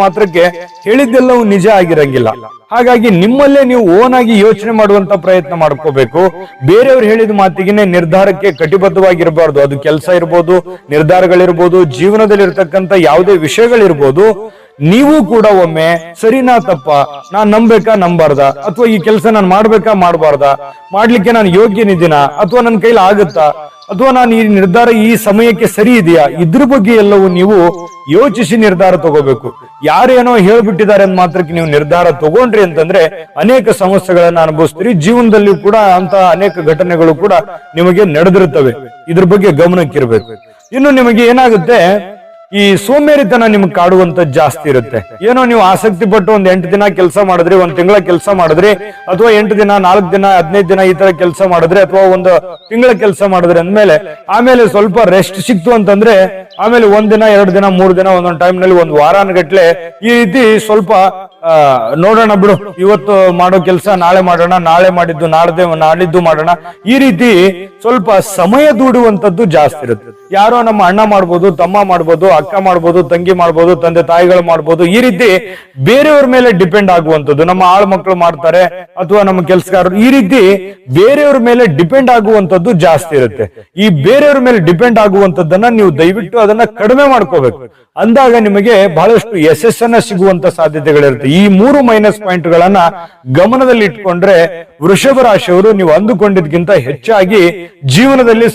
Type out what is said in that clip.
ಮಾತ್ರಕ್ಕೆ ಹೇಳಿದ್ದೆಲ್ಲವೂ ನಿಜ ಆಗಿರಂಗಿಲ್ಲ. ಹಾಗಾಗಿ ನಿಮ್ಮಲ್ಲೇ ನೀವು ಓನ್ ಆಗಿ ಯೋಚನೆ ಮಾಡುವಂತ ಪ್ರಯತ್ನ ಮಾಡ್ಕೋಬೇಕು. ಬೇರೆಯವ್ರು ಹೇಳಿದ ಮಾತಿಗೆ ನಿರ್ಧಾರಕ್ಕೆ ಕಟಿಬದ್ಧವಾಗಿರಬಾರ್ದು. ಅದು ಕೆಲಸ ಇರ್ಬೋದು, ನಿರ್ಧಾರಗಳಿರ್ಬೋದು ಜೀವನದಲ್ಲಿ ಇರ್ತಕ್ಕಂಥ ಯಾವುದೇ ವಿಷಯಗಳಿರ್ಬೋದು. ನೀವು ಕೂಡ ಒಮ್ಮೆ ಸರಿನಾ ತಪ್ಪ, ನಾನ್ ನಂಬೇಕಾ ನಂಬಾರ್ದ? ಅಥವಾ ಈ ಕೆಲಸ ನಾನು ಮಾಡ್ಬೇಕಾ ಮಾಡಬಾರ್ದ? ಮಾಡ್ಲಿಕ್ಕೆ ನಾನು ಯೋಗ್ಯನಿದ್ದೀನ ಅಥವಾ ನನ್ನ ಕೈಲಿ ಆಗುತ್ತಾ? ಅಥವಾ ನಾನು ಈ ನಿರ್ಧಾರ ಈ ಸಮಯಕ್ಕೆ ಸರಿ ಇದೆಯಾ? ಇದ್ರ ಬಗ್ಗೆ ಎಲ್ಲವೂ ನೀವು ಯೋಚಿಸಿ ನಿರ್ಧಾರ ತಗೋಬೇಕು. ಯಾರೇನೋ ಹೇಳ್ಬಿಟ್ಟಿದ್ದಾರೆ ಅಂತ ಮಾತ್ರಕ್ಕೆ ನೀವು ನಿರ್ಧಾರ ತಗೊಂಡ್ರಿ ಅಂತಂದ್ರೆ ಅನೇಕ ಸಮಸ್ಯೆಗಳನ್ನ ಅನುಭವಿಸ್ತೀರಿ. ಜೀವನದಲ್ಲಿ ಕೂಡ ಅಂತ ಅನೇಕ ಘಟನೆಗಳು ಕೂಡ ನಿಮಗೆ ನಡೆದಿರುತ್ತವೆ. ಇದ್ರ ಬಗ್ಗೆ ಗಮನಕ್ಕಿರ್ಬೇಕು. ಇನ್ನು ನಿಮಗೆ ಏನಾಗುತ್ತೆ? ಈ ಸೋಮೇರಿತನ ನಿಮ್ಗೆ ಕಾಡುವಂತ ಜಾಸ್ತಿ ಇರುತ್ತೆ. ಏನೋ ನೀವು ಆಸಕ್ತಿ ಪಟ್ಟು ಒಂದ್ ಎಂಟು ದಿನ ಕೆಲಸ ಮಾಡಿದ್ರಿ, ಒಂದ್ ತಿಂಗಳ ಕೆಲಸ ಮಾಡಿದ್ರಿ, ಅಥವಾ ಎಂಟು ದಿನ, ನಾಲ್ಕು ದಿನ, ಹದಿನೈದು ದಿನ ಈ ತರ ಕೆಲಸ ಮಾಡಿದ್ರೆ, ಅಥವಾ ಒಂದು ತಿಂಗಳ ಕೆಲಸ ಮಾಡಿದ್ರೆ ಅಂದ್ಮೇಲೆ, ಆಮೇಲೆ ಸ್ವಲ್ಪ ರೆಸ್ಟ್ ಸಿಕ್ತು ಅಂತಂದ್ರೆ, ಆಮೇಲೆ ಒಂದ್ ದಿನ, ಎರಡು ದಿನ, ಮೂರ್ ದಿನ ಒಂದೊಂದ್ ಟೈಮ್ನಲ್ಲಿ ಒಂದ್ ವಾರಾನ್ಗಟ್ಲೆ ಈ ರೀತಿ ಸ್ವಲ್ಪ ನೋಡೋಣ ಬಿಡು. ಇವತ್ತು ಮಾಡೋ ಕೆಲಸ ನಾಳೆ ಮಾಡೋಣ, ನಾಳೆ ಮಾಡಿದ್ದು ನಾಳೆ ನಾಳಿದ್ದು ಮಾಡೋಣ. ಈ ರೀತಿ ಸ್ವಲ್ಪ ಸಮಯ ದೂಡುವಂತದ್ದು ಜಾಸ್ತಿ ಇರುತ್ತೆ. ಯಾರೋ ನಮ್ಮ ಅಣ್ಣ ಮಾಡ್ಬೋದು, ತಮ್ಮ ಮಾಡ್ಬೋದು, ಅಕ್ಕ ಮಾಡ್ಬೋದು, ತಂಗಿ ಮಾಡ್ಬೋದು, ತಂದೆ ತಾಯಿಗಳು ಮಾಡ್ಬೋದು. ಈ ರೀತಿ ಬೇರೆಯವ್ರ ಮೇಲೆ ಡಿಪೆಂಡ್ ಆಗುವಂತದ್ದು ನಮ್ಮ ಆಳ್ ಮಕ್ಕಳು ಮಾಡ್ತಾರೆ ಅಥವಾ ನಮ್ಮ ಕೆಲಸಗಾರರು, ಈ ರೀತಿ ಬೇರೆಯವ್ರ ಮೇಲೆ ಡಿಪೆಂಡ್ ಆಗುವಂತದ್ದು ಜಾಸ್ತಿ ಇರುತ್ತೆ. ಈ ಬೇರೆಯವ್ರ ಮೇಲೆ ಡಿಪೆಂಡ್ ಆಗುವಂತದ್ದನ್ನ ನೀವು ದಯವಿಟ್ಟು ಅದನ್ನ ಕಡಿಮೆ ಮಾಡ್ಕೋಬೇಕು. ಅಂದಾಗ ನಿಮಗೆ ಬಹಳಷ್ಟು ಯಶಸ್ಸನ್ನ ಸಿಗುವಂತ ಸಾಧ್ಯತೆಗಳಿರುತ್ತೆ. ಈ ಮೂರು ಮೈನಸ್ ಪಾಯಿಂಟ್ ಗಳನ್ನ ಗಮನದಲ್ಲಿ ಇಟ್ಕೊಂಡ್ರೆ ವೃಷಭ ರಾಶಿಯವರು ನೀವು ಅಂದುಕೊಂಡಿದ್ಕಿಂತ ಹೆಚ್ಚಾಗಿ ಜೀವನದಲ್ಲಿ